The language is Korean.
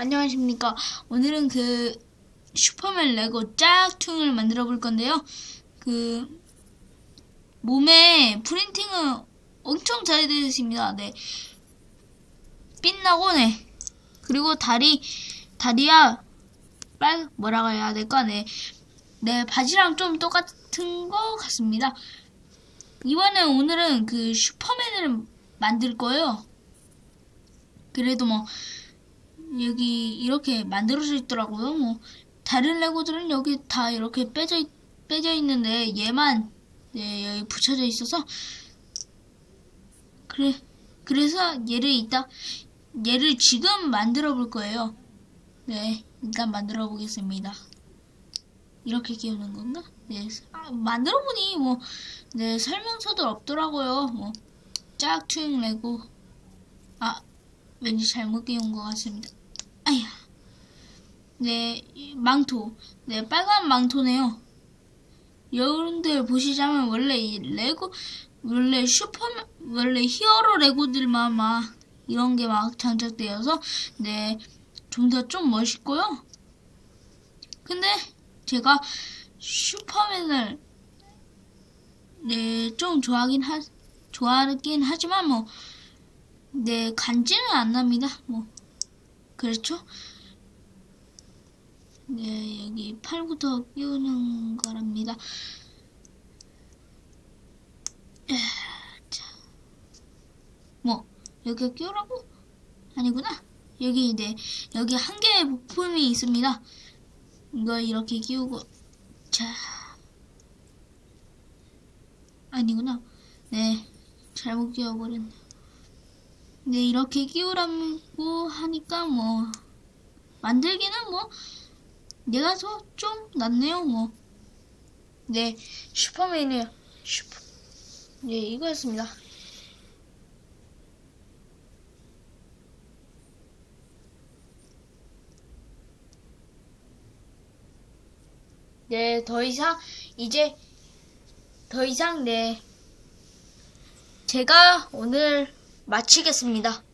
안녕하십니까. 오늘은 그 슈퍼맨 레고 짝퉁을 만들어 볼 건데요. 그 몸에 프린팅은 엄청 잘 되어 있습니다. 네. 빛나고 네. 그리고 다리 다리야 빨 뭐라고 해야 될까? 네. 네, 바지랑 좀 똑같은 것 같습니다. 이번에 오늘은 그 슈퍼맨을 만들 거예요. 그래도 뭐 여기 이렇게 만들어져 있더라고요. 뭐 다른 레고들은 여기 다 이렇게 빼져 있, 빼져 있는데 얘만 네, 여기 붙여져 있어서 그래 그래서 얘를 이따 얘를 지금 만들어 볼 거예요. 네, 일단 만들어 보겠습니다. 이렇게 끼우는 건가? 네, 아, 만들어 보니 뭐 네, 설명서도 없더라고요. 뭐 짝퉁 레고 아 왠지 잘못 끼운 것 같습니다. 네, 이 망토. 네, 빨간 망토네요. 여러분들 보시자면 원래 이 레고, 원래 슈퍼맨, 원래 히어로 레고들만 막 이런 게 막 장착되어서, 네, 좀 더 좀 멋있고요. 근데 제가 슈퍼맨을, 네, 좀 좋아하긴 하, 좋아하긴 하지만 뭐, 네, 간지는 안 납니다. 뭐, 그렇죠? 네, 여기 팔부터 끼우는 거랍니다. 에, 자, 뭐, 여기 끼우라고? 아니구나. 여기, 네, 여기 한 개의 부품이 있습니다. 이거 이렇게 끼우고, 자, 아니구나. 네, 잘못 끼워버렸네. 네, 이렇게 끼우라고 하니까 뭐 만들기는 뭐 내가 더좀 낫네요, 뭐. 네, 슈퍼맨이에요. 슈퍼. 네, 이거였습니다. 네, 더 이상 이제 더 이상 네 제가 오늘 마치겠습니다.